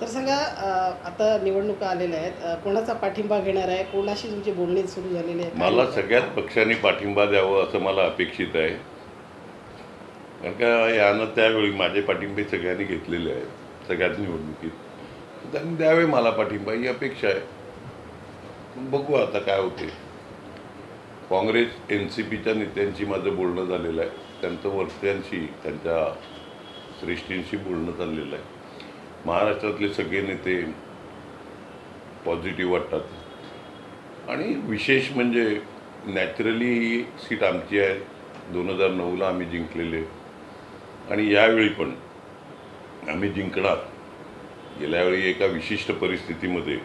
Sir सांगा आता निवडणुका आलेल्या आहेत. कोणाचा पाठिंबा घेणार आहे? कोणाशी तुमची बोलणी सुरू झालेली आहे? मला सगळ्याच पक्षांनी पाठिंबा द्यावं असं मला अपेक्षित आहे. कारण का यानं त्यावेळी माझे पाठिंबे सगळ्यांनी घेतलेले आहेत. सगळ्याच निवडणुकीत. त्यांनी द्यावे मला पाठिंबा ही अपेक्षा आहे. बघू आता काय होते. काँग्रेस एन सी पीच्या नेत्यांशी माझं बोलणं झालेलं आहे. त्यांचं वर्त्यांशी त्यांच्या श्रेष्ठींशी बोलणं चाललेलं आहे. महाराष्ट्रातले सगळे नेते पॉझिटिव्ह वाटतात. आणि विशेष म्हणजे नॅचरली ही सीट आमची आहे. दोन हजार नऊला आम्ही जिंकलेले. आणि यावेळी पण आम्ही जिंकणार. गेल्यावेळी एका विशिष्ट परिस्थितीमध्ये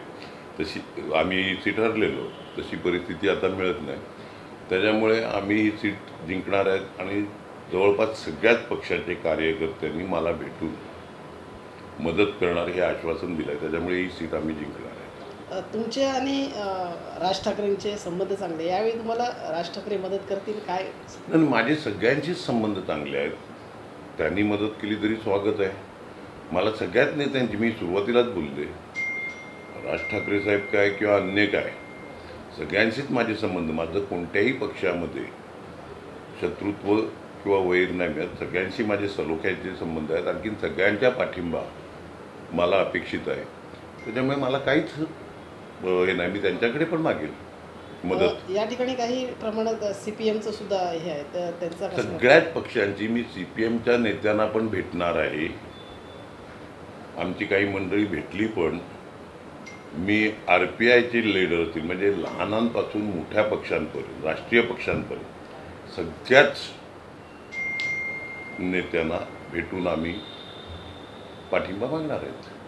तशी आम्ही सीट हरलेलो. तशी परिस्थिती आता मिळत नाही. त्याच्यामुळे आम्ही ही सीट जिंकणार आहेत. आणि जवळपास सगळ्याच पक्षाचे कार्यकर्त्यांनी मला भेटून मदत करणार हे आश्वासन दिलं आहे त्याच्यामुळे ही सीट आम्ही जिंकणार आहे. तुमचे आणि राज ठाकरेंचे संबंध चांगले. यावेळी तुम्हाला राज ठाकरे मदत करतील काय? आणि माझे सगळ्यांचेच संबंध चांगले आहेत. त्यांनी मदत केली तरी स्वागत आहे. मला सगळ्याच नेत्यांची मी सुरुवातीलाच बोलले राज ठाकरे साहेब काय किंवा अन्य काय सगळ्यांशीच माझे संबंध माझं कोणत्याही पक्षामध्ये शत्रुत्व किंवा वैर नाही मिळत. सगळ्यांशी माझे सलोख्याचे संबंध आहेत. आणखीन सगळ्यांच्या पाठिंबा मला अपेक्षित आहे. त्याच्यामुळे मला काहीच हे नाही. मी त्यांच्याकडे पण मागेल मदत. या ठिकाणी काही प्रमाणात सी पी एमचं सुद्धा हे आहे. तर त्यांचा सगळ्याच पक्षांची मी सी पी एमच्या नेत्यांना पण भेटणार आहे. आमची काही मंडळी भेटली पण मी आर पी आयचे लीडर असतील म्हणजे लहानांपासून मोठ्या पक्षांपर्यंत राष्ट्रीय पक्षांपर्यंत सगळ्याच नेत्यांना भेटून आम्ही पाठिंबा मागणार आहेत.